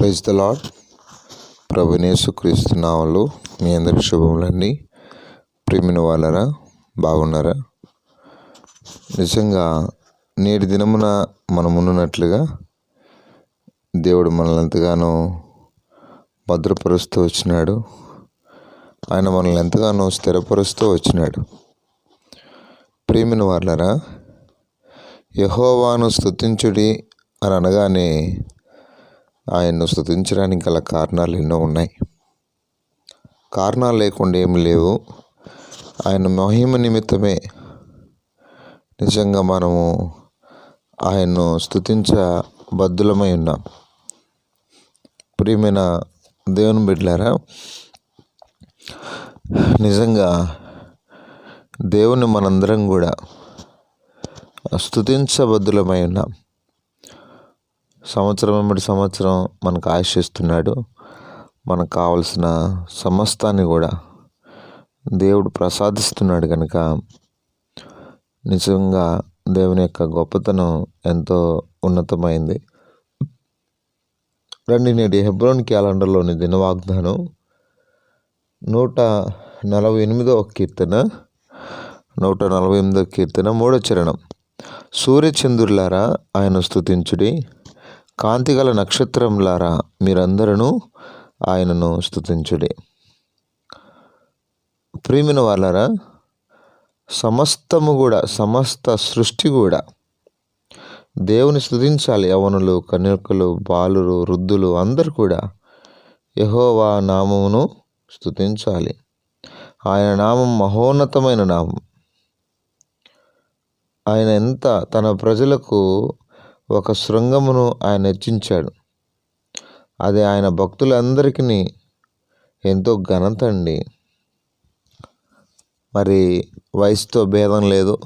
Praise the Lord ప్రభునేసు క్రీస్తు మీ అందరి శుభములన్నీ. ప్రేమిన వాళ్ళరా బాగున్నారా? నిజంగా నేటి దినమున మనం ఉన్నట్లుగా దేవుడు మనల్ని ఎంతగానో భద్రపరుస్తూ వచ్చినాడు. ఆయన మనల్ని ఎంతగానో స్థిరపరుస్తూ వచ్చినాడు. ప్రేమిన వాళ్ళరా యహోవాను స్తుతించుడి అని అనగానే ఆయన్ను స్తుతించడానికి గల కారణాలు ఎన్నో ఉన్నాయి. కారణాలు లేకుండా ఏమి లేవు. ఆయన మహిమ నిమిత్తమే నిజంగా మనము ఆయన్ను స్థుతించ బద్దులమై ఉన్నాం. ప్రియమైన దేవుని బిడ్డారా నిజంగా దేవుని మనందరం కూడా స్థుతించబద్ధులమై ఉన్నాం. సంవత్సరం వెంబడి సంవత్సరం మనకు ఆశిస్తున్నాడు మనకు కావలసిన సమస్తాన్ని కూడా దేవుడు ప్రసాదిస్తున్నాడు కనుక నిజంగా దేవుని యొక్క గొప్పతనం ఎంతో ఉన్నతమైంది. రండి నేటి హెబ్రోన్ క్యాలెండర్లోని దినవాగ్దానం నూట నలభై ఎనిమిదవ కీర్తన నూట నలభై ఎనిమిదవ కీర్తన మూడో చరణం. సూర్యచంద్రులారా ఆయన స్థుతించుడి కాంతిగల నక్షత్రంలారా మీరందరూ ఆయనను స్థుతించుడి ప్రియమైన వాళ్ళరా సమస్తము కూడా సమస్త సృష్టి కూడా దేవుని స్థుతించాలి యవనులు కన్యకలు బాలురు వృద్ధులు అందరు కూడా యహోవా నామమును స్థుతించాలి ఆయన నామం మహోన్నతమైన నామం. ఆయన ఎంత తన ప్రజలకు ఒక శృంగమును ఆయన హెచ్చించాడు అది ఆయన భక్తులందరికీ ఎంతో ఘనత అండి. మరి వయసుతో భేదం లేదు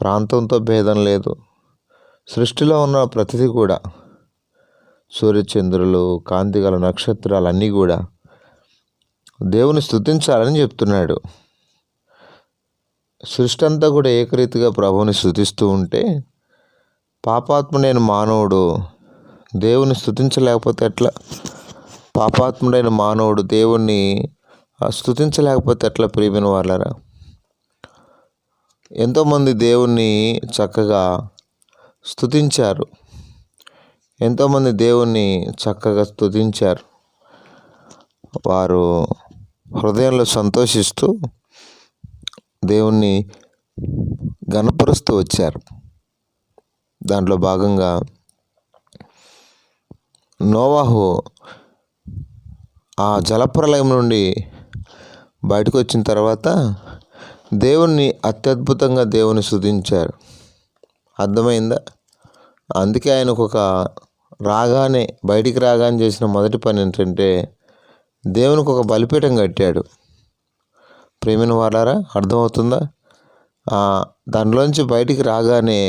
ప్రాంతంతో భేదం లేదు సృష్టిలో ఉన్న ప్రతిదీ కూడా సూర్యచంద్రులు కాంతిగల నక్షత్రాలు అన్నీ కూడా దేవుని స్థుతించాలని చెప్తున్నాడు. సృష్టి అంతా కూడా ఏకరీతిగా ప్రభువుని స్థుతిస్తూ ఉంటే పాపాత్ముడైన మానవుడు. దేవుని స్థుతించలేకపోతే ఎట్లా? పాపాత్ముడైన మానవుడు దేవుణ్ణి స్థుతించలేకపోతే ఎట్లా ప్రియమైన వాళ్ళరా ఎంతోమంది దేవుణ్ణి చక్కగా స్థుతించారు ఎంతోమంది దేవుణ్ణి చక్కగా స్థుతించారు వారు హృదయంలో సంతోషిస్తూ దేవుణ్ణి గణపరుస్తూ వచ్చారు. దాంట్లో భాగంగా నోవాహు ఆ జలప్రలయం నుండి బయటకు వచ్చిన తర్వాత దేవుణ్ణి అత్యద్భుతంగా దేవుని స్థుతించారు అర్థమైందా? అందుకే ఆయనకు ఒక రాగానే బయటికి రాగానే చేసిన మొదటి పని ఏంటంటే దేవునికి ఒక బలిపీఠం కట్టాడు. ప్రేమిన వాళ్ళారా అర్థమవుతుందా? దానిలోంచి బయటికి రాగానే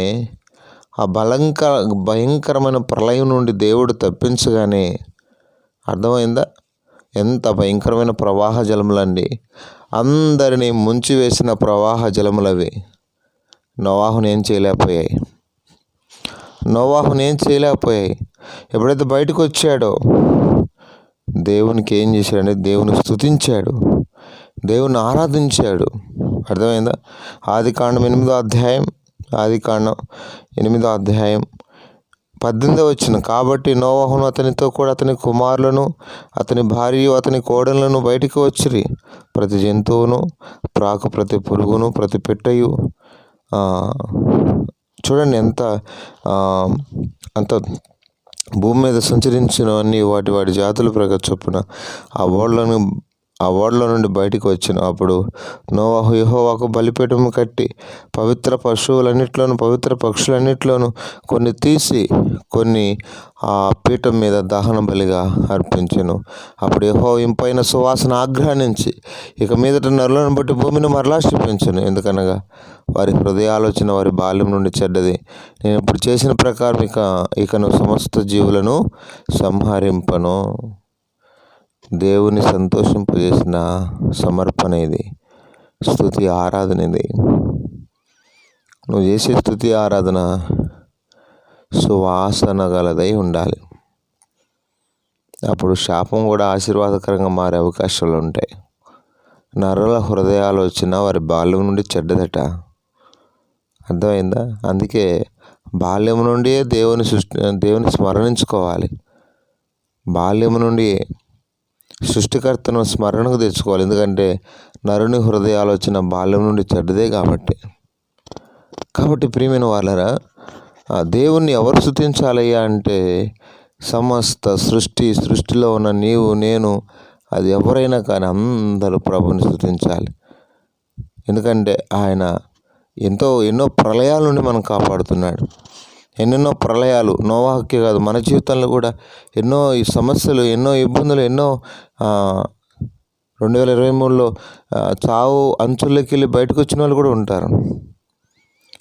ఆ బలంక భయంకరమైన ప్రళయం నుండి దేవుడు తప్పించగానే అర్థమైందా? ఎంత భయంకరమైన ప్రవాహ జలములండి. అందరినీ ముంచివేసిన ప్రవాహ జలములవి. నోవాహుని ఏం చేయలేకపోయాయి. నోవాహుని ఏం చేయలేకపోయాయి. ఎప్పుడైతే బయటకు వచ్చాడో దేవునికి ఏం చేశాడంటే దేవుని స్థుతించాడు దేవుని ఆరాధించాడు. అర్థమైందా? ఆది కాండం ఎనిమిదో అధ్యాయం ఆదికాండం ఎనిమిదో అధ్యాయం పద్దెనిమిదో వచ్చిన. కాబట్టి నోవాహును అతనితో కూడా అతని కుమారులను అతని భార్య అతని కోడలను బయటికి వచ్చిరి. ప్రతి జంతువును ప్రాకు ప్రతి పురుగును ప్రతి పెట్టయు. చూడండి ఎంత అంత భూమి మీద సంచరించినవన్నీ వాటి వాటి జాతుల ప్రకారం చొప్పున ఆ ఓళ్ళను ఆ ఓడలో నుండి బయటికి వచ్చిన అప్పుడు నోవాహు యహోవాకు బలిపీఠము కట్టి పవిత్ర పశువులన్నిట్లోనూ పవిత్ర పక్షులన్నిట్లోనూ కొన్ని తీసి కొన్ని ఆ పీఠం మీద దహన బలిగా అర్పించను. అప్పుడు యహో ఇంపైన సువాసన ఆగ్రహించి ఇక మీదట నరులను బట్టి భూమిని మరలా చూపించను ఎందుకనగా వారి హృదయ ఆలోచన వారి బాల్యం నుండి చెడ్డది. నేను ఇప్పుడు చేసిన ప్రకారం ఇక ఇకను సమస్త జీవులను సంహరింపను. దేవుని సంతోషింపజేసిన సమర్పణ ఇది. స్థుతి ఆరాధన ఇది. నువ్వు చేసే స్థుతి ఆరాధన సువాసన గలదై ఉండాలి. అప్పుడు శాపం కూడా ఆశీర్వాదకరంగా మారే అవకాశాలు ఉంటాయి. నరుల హృదయాలు వచ్చిన వారి బాల్యం నుండి చెడ్డదట. అర్థమైందా? అందుకే బాల్యం నుండి దేవుని సృష్టి దేవుని స్మరణించుకోవాలి. బాల్యం నుండి సృష్టికర్తను స్మరణకు తెచ్చుకోవాలి. ఎందుకంటే నరుని హృదయాలోచన బాల్యం నుండి చెడ్డదే కాబట్టి. కాబట్టి ప్రియమైన వాళ్ళరా దేవుణ్ణి ఎవరు స్థుతించాలయ్యా అంటే సమస్త సృష్టి సృష్టిలో ఉన్న నీవు నేను అది ఎవరైనా కానీ అందరూ ప్రభుని స్థుతించాలి. ఎందుకంటే ఆయన ఎంతో ఎన్నో ప్రళయాల నుండి మనం కాపాడుతున్నాడు. ఎన్నెన్నో ప్రళయాలు నోవాహకే కాదు మన జీవితంలో కూడా ఎన్నో సమస్యలు ఎన్నో ఇబ్బందులు ఎన్నో రెండు వేల ఇరవై మూడులో చావు అంచుల్లోకి వెళ్ళి బయటకు వచ్చిన వాళ్ళు కూడా ఉంటారు.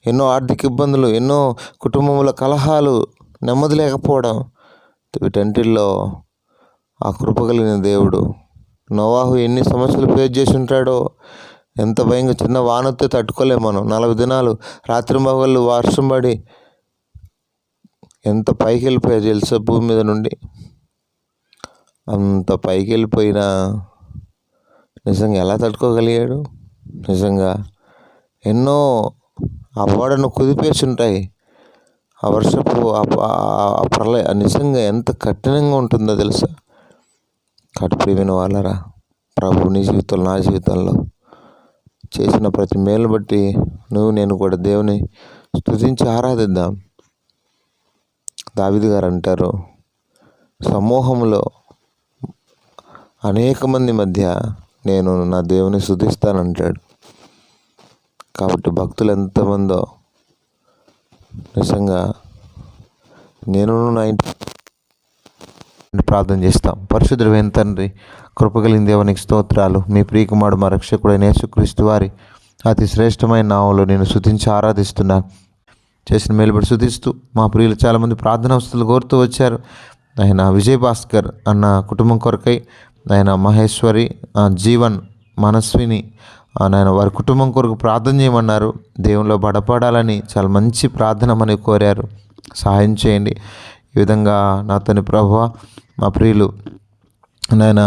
ఎన్నో ఆర్థిక ఇబ్బందులు ఎన్నో కుటుంబంలో కలహాలు నెమ్మది లేకపోవడం వీటంటిల్లో ఆ కృప కలిగిన దేవుడు. నోవాహు ఎన్ని సమస్యలు ఫేస్ చేసి ఉంటాడో ఎంత భయంగా చిన్న వానొత్తే తట్టుకోలేము మనం. నలభై దినాలు రాత్రి మగళ్ళు వర్షం పడి ఎంత పైకి వెళ్ళిపోయారు తెలుసా భూమి మీద నుండి? అంత పైకి వెళ్ళిపోయినా నిజంగా ఎలా తట్టుకోగలిగాడు? నిజంగా ఎన్నో ఆ ఓడను కుదిపేసి ఉంటాయి ఆ వర్షపు ఆ ప్రళయ నిజంగా ఎంత కఠినంగా ఉంటుందో తెలుసా? కడుపు వాళ్ళరా ప్రభు నీ జీవితంలో నా జీవితంలో చేసిన ప్రతి మేలు బట్టి నువ్వు నేను కూడా దేవుని స్థుతించి ఆరాధిద్దాం. దావిది గారు అంటారు సమూహంలో అనేక మంది మధ్య నేను నా దేవుని శుద్ధిస్తానంటాడు కాబట్టి భక్తులు ఎంతమందో నిజంగా నేను నా ఇంటి ప్రార్థన చేస్తాం. పరిశుద్ధుడు తండ్రి కృపగలిగిన దేవునికి స్తోత్రాలు. మీ ప్రియకుమారుడు మా రక్షకుడైన యేసుక్రీస్తు వారి అతి శ్రేష్టమైన నామంలో నేను శుతించి ఆరాధిస్తున్నాను. చేసిన మేలుబడి శుతిస్తూ మా ప్రియులు చాలామంది ప్రార్థన వస్తువులు కోరుతూ వచ్చారు. ఆయన విజయ్ భాస్కర్ అన్న కుటుంబం కొరకై ఆయన మహేశ్వరి జీవన్ మనస్విని నాయన వారి కుటుంబం కొరకు ప్రార్థన చేయమన్నారు. దేవునిలో బడపడాలని చాలా మంచి ప్రార్థన మనకి కోరారు. సహాయం చేయండి. ఈ విధంగా నా తని ప్రభు మా ప్రియులు నాయన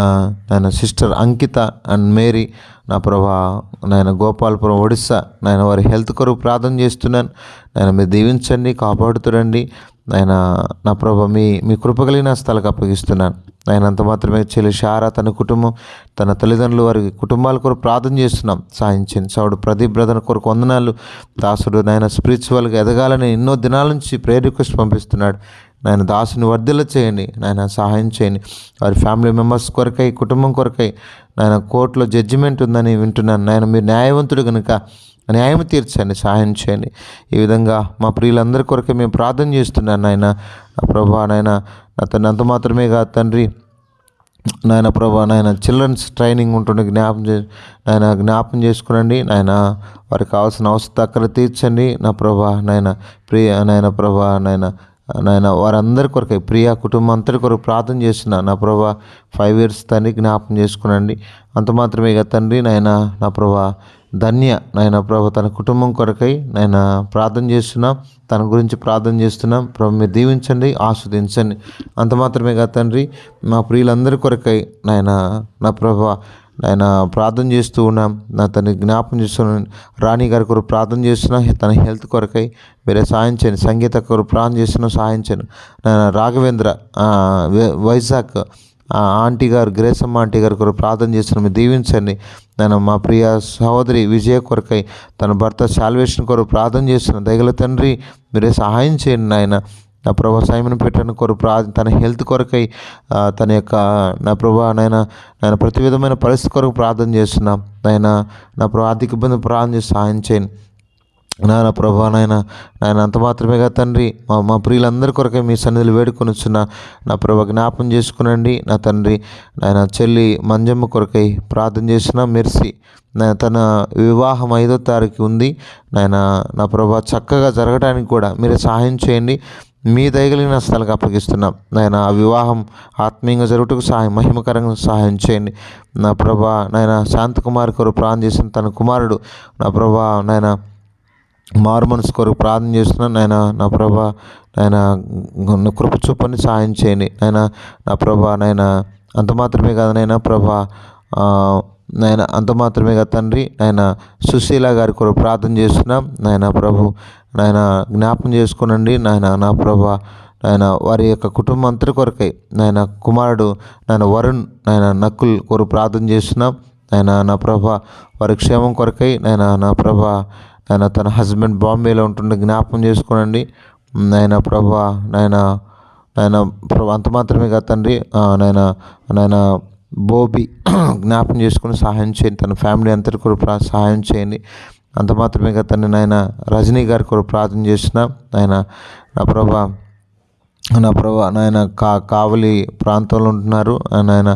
నాయన సిస్టర్ అంకిత అండ్ మేరీ నా ప్రభా నాయన గోపాలపురం ఒడిస్సా నాయన వారి హెల్త్ కొరకు ప్రార్థన చేస్తున్నాను. నాయన మీరు దీవించండి కాపాడుతురండి ఆయన నా ప్రభ మీ మీ కృపగలిగిన స్థలకు అప్పగిస్తున్నాను. ఆయన అంత మాత్రమే చెల్లి షారా తన కుటుంబం తన తల్లిదండ్రులు వారి కుటుంబాల కొరకు ప్రార్థన చేస్తున్నాం. సాయించండి సౌడు ప్రదీప్ బ్రదర్ కొరకు వందనాలు. దాసుడు నాయన స్పిరిచువల్గా ఎదగాలని ఎన్నో దినాల నుంచి ప్రేర్ రిక్వెస్ట్ పంపిస్తున్నాడు. నాయన దాసుని వర్ధిల్ల చేయండి నాయన సహాయం చేయండి. వారి ఫ్యామిలీ మెంబర్స్ కొరకై కుటుంబం కొరకై నాయన కోర్టులో జడ్జిమెంట్ ఉందని వింటున్నాను. నాయన మీరు న్యాయవంతుడు కనుక న్యాయం తీర్చండి సహాయం చేయండి. ఈ విధంగా మా ప్రియులందరి కొరకే మేము ప్రార్థన చేస్తున్నాను నాయన. ప్రభా నాయన అతను అంత మాత్రమే కాదు తండ్రి. నాయన ప్రభా నాయన చిల్డ్రన్స్ ట్రైనింగ్ ఉంటుండే జ్ఞాపం చే నాయన జ్ఞాపం చేసుకునండి. నాయన వారికి కావాల్సిన అవసరం అక్కడ తీర్చండి. నా ప్రభా నాయన ప్రియ నాయన ప్రభా నాయన నాయన వారందరి కొరకై ప్రియా కుటుంబం అంతటి కొరకు ప్రార్థన చేస్తున్నా. నా ప్రభా ఫైవ్ ఇయర్స్ తండ్రి జ్ఞాపం చేసుకునండి. అంత మాత్రమే కదా తండ్రి నాయన నా ప్రభా ధన్య నాయన ప్రభు తన కుటుంబం కొరకై నాయన ప్రార్థన చేస్తున్నాం. తన గురించి ప్రార్థన చేస్తున్నాం. ప్రభు మీరు దీవించండి ఆస్వాదించండి. అంత మాత్రమే కాదు తండ్రి మా ప్రియులందరి కొరకై నాయన నా ప్రభ ఆయన ప్రార్థన చేస్తూ ఉన్నాం. నా తన జ్ఞాపం చేస్తున్నాను రాణి గారి కొరకు ప్రార్థన చేస్తున్నా. తన హెల్త్ కొరకై వేరే సాయం చేయండి సంగీత కొరకు ప్రార్థన చేస్తున్నా సాయం చేయను. రాఘవేంద్ర వైజాగ్ ఆంటీ గారు గ్రేసమ్మ ఆంటీ గారి కొరకు ప్రార్థన చేస్తున్నాం దీవించండి నేను మా ప్రియ సహోదరి విజయ కొరకై తన భర్త శాల్వేషన్ కొరకు ప్రార్థన చేస్తున్నాను దయగల తండ్రి మీరే సహాయం చేయండి నాయన. నా ప్రభా సైమన్ పెట్టిన కొరకు ప్రా తన హెల్త్ కొరకై తన యొక్క నా ప్రభా నాయన నేను ప్రతి విధమైన పరిస్థితి కొరకు ప్రార్థన చేస్తున్నాం. నాయన నా ప్రభా ఆర్థిక ఇబ్బంది ప్రార్థన చేసి సహాయం చేయండి. నాయన ప్రభా నాయన నాయన అంత మాత్రమే కదా తండ్రి మా మా ప్రియులందరి కొరకే మీ సన్నిధిలో వేడుకొని వచ్చిన నా ప్రభ జ్ఞాపం చేసుకునండి. నా తండ్రి నాయన చెల్లి మంజమ్మ కొరకై ప్రార్థన చేసిన మెర్సి తన వివాహం ఐదో తారీఖు ఉంది. నాయన నా ప్రభా చక్కగా జరగడానికి కూడా మీరు సహాయం చేయండి. మీ దయగలిగిన స్థలకు అప్పగిస్తున్నాం. నాయన ఆ వివాహం ఆత్మీయంగా జరుగుటకు సహాయం మహిమకరంగా సహాయం చేయండి. నా ప్రభా నాయన శాంతకుమారి కొరకు ప్రాణం చేసిన తన కుమారుడు నా ప్రభా నాయన మారు మనసు కొరకు ప్రార్థన చేస్తున్నాను నాయన నా ప్రభా నాయన కృప చూపని సహాయం చేయండి. నాయన నా ప్రభా నాయన అంత మాత్రమే కాదు నాయన ప్రభా నాయన అంత మాత్రమే కాదు తండ్రి నాయన సుశీల గారి కొరకు ప్రార్థన చేస్తున్నాం. నాయన ప్రభు నాయన జ్ఞాపం చేసుకునండి. నాయన నా ప్రభా నాయన వారి యొక్క కుటుంబం అంతటి కొరకై నాయన కుమారుడు నాయన వరుణ్ నాయన నక్కుల్ కొరకు ప్రార్థన చేస్తున్నాం. నాయన నా ప్రభ వారి క్షేమం కొరకై నాయన నా ప్రభ నాయన తన హస్బెండ్ బాంబేలో ఉంటుండే జ్ఞాపం చేసుకోనండి. నాయన ప్రభా నాయన నాయన ప్రభు అంత మాత్రమే కాదు తండ్రి. నాయన నాయన బోబి జ్ఞాపం చేసుకుని సహాయం చేయండి. తన ఫ్యామిలీ అంతటి కూడా సహాయం చేయండి. అంత మాత్రమే కాదు తండ్రి నాయన రజనీ గారి కూడా ప్రార్థన చేసిన ఆయన నా ప్రభా నా ప్రభా నాయన కా కావలి ప్రాంతంలో ఉంటున్నారు. ఆయన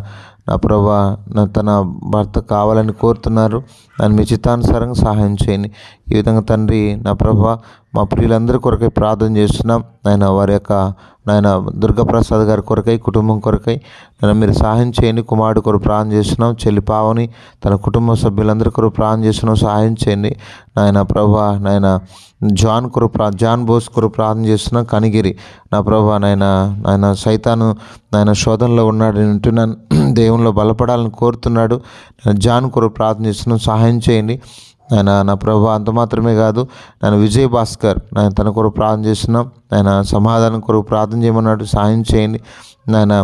నా ప్రభా నా తన భర్త కావాలని కోరుతున్నారు. ఆయన మీ చిత్తానుసారంగా సహాయం చేయండి. ఈ విధంగా తండ్రి నా ప్రభా మా ప్రియులందరి కొరకై ప్రార్థన చేస్తున్నాం. నాయన వారి యొక్క నాయన దుర్గాప్రసాద్ గారి కొరకై కుటుంబం కొరకై నేను మీరు సహాయం చేయండి. కుమారుడు కొరకు ప్రాణం చేస్తున్నాం. చెల్లి పావని తన కుటుంబ సభ్యులందరి కొరకు ప్రాణం చేస్తున్నాం. సహాయం చేయండి. నాయన ప్రభా నాయన జాన్ కొరు ప్రా జాన్ బోస్ కొరు ప్రార్థన చేస్తున్నాం. కనిగిరి నా ప్రభా నాయన నాయన సైతాను నాయన శోధనలో ఉన్నాడు వింటున్నాను. దేవునిలో బలపడాలని కోరుతున్నాడు. నేను జాన్ కొరకు ప్రార్థన చేస్తున్నాం. సహాయం చేయండి. ఆయన నా ప్రభు అంత మాత్రమే కాదు నేను విజయ్ భాస్కర్ నేను తన కొరకు ప్రార్థన చేస్తున్నాం. ఆయన సమాధానం కొరకు ప్రార్థన చేయమన్నాడు సహాయం చేయండి. నాయన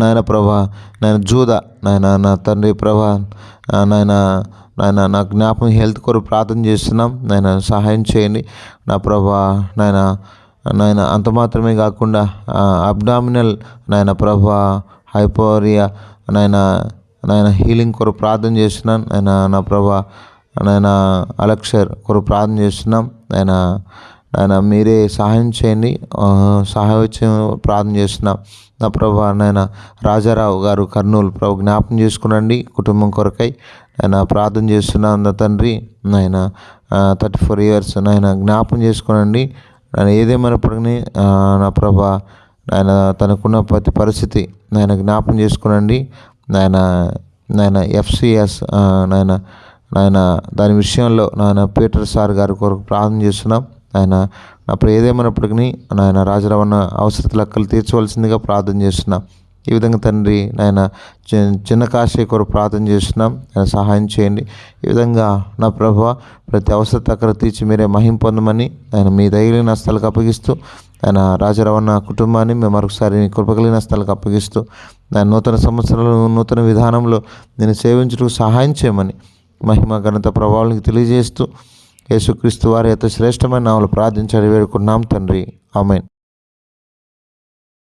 నాయన ప్రభా నాయన జూద నాయన నా తండ్రి ప్రభా నాయన నాయన నా జ్ఞాపకం హెల్త్ కొరకు ప్రార్థన చేస్తున్నాం. నాయన సహాయం చేయండి. నా ప్రభా నాయన నాయన అంత మాత్రమే కాకుండా అబ్డామినల్ నాయన ప్రభా హైపోరియా నాయన నాయన హీలింగ్ కొరకు ప్రార్థన చేస్తున్నాను నాయన నా ప్రభా నాయన అలక్షర్ కొరకు ప్రార్థన చేస్తున్నాం. నాయన నాయన మీరే సహాయం చేయండి. సహాయం ప్రార్థన చేస్తున్నాం. నా ప్రభా నాయన రాజారావు గారు కర్నూలు ప్రభు జ్ఞాపం చేసుకునండి కుటుంబం కొరకై. ఆయన ప్రార్థన చేస్తున్నాం నా తండ్రి. నాయన థర్టీ ఫోర్ ఇయర్స్ నాయన జ్ఞాపం చేసుకునండి. ఆయన ఏదేమైనప్పటికీ నా ప్రభా ఆయన తనకున్న ప్రతి పరిస్థితి నాయన జ్ఞాపం చేసుకునండి. నాయన నాయన ఎఫ్సిఎస్ నాయన నాయన దాని విషయంలో నాయన పీటర్ సార్ గారి కొరకు ప్రార్థన చేస్తున్నాం. ఆయన నా ఏదేమైనప్పటికీ నాయన రాజరవణ అవసరత లెక్కలు తీర్చవలసిందిగా ప్రార్థన చేస్తున్నాం. ఈ విధంగా తండ్రి నాయన చి- చిన్న కాశీ కొరకు ప్రార్థన చేస్తున్నాం. ఆయన సహాయం చేయండి. ఈ విధంగా నా ప్రభు ప్రతి అవసరత అక్కడ తీర్చి మీరే మహిం పొందమని ఆయన మీ దయలిన స్థలకు అప్పగిస్తూ ఆయన రాజరవణ కుటుంబాన్ని మేము మరొకసారి కృపగలిగిన స్థలకు అప్పగిస్తూ ఆయన నూతన సంవత్సరంలో నూతన విధానంలో నేను సేవించుటకు సహాయం చేయమని మహిమ ఘనత ప్రభావానికి తెలియజేస్తూ యేసుక్రీస్తు వారి యొక్క శ్రేష్టమైన నామలు ప్రార్థించాలి వేడుకున్నాం తండ్రి. ఆమెన్.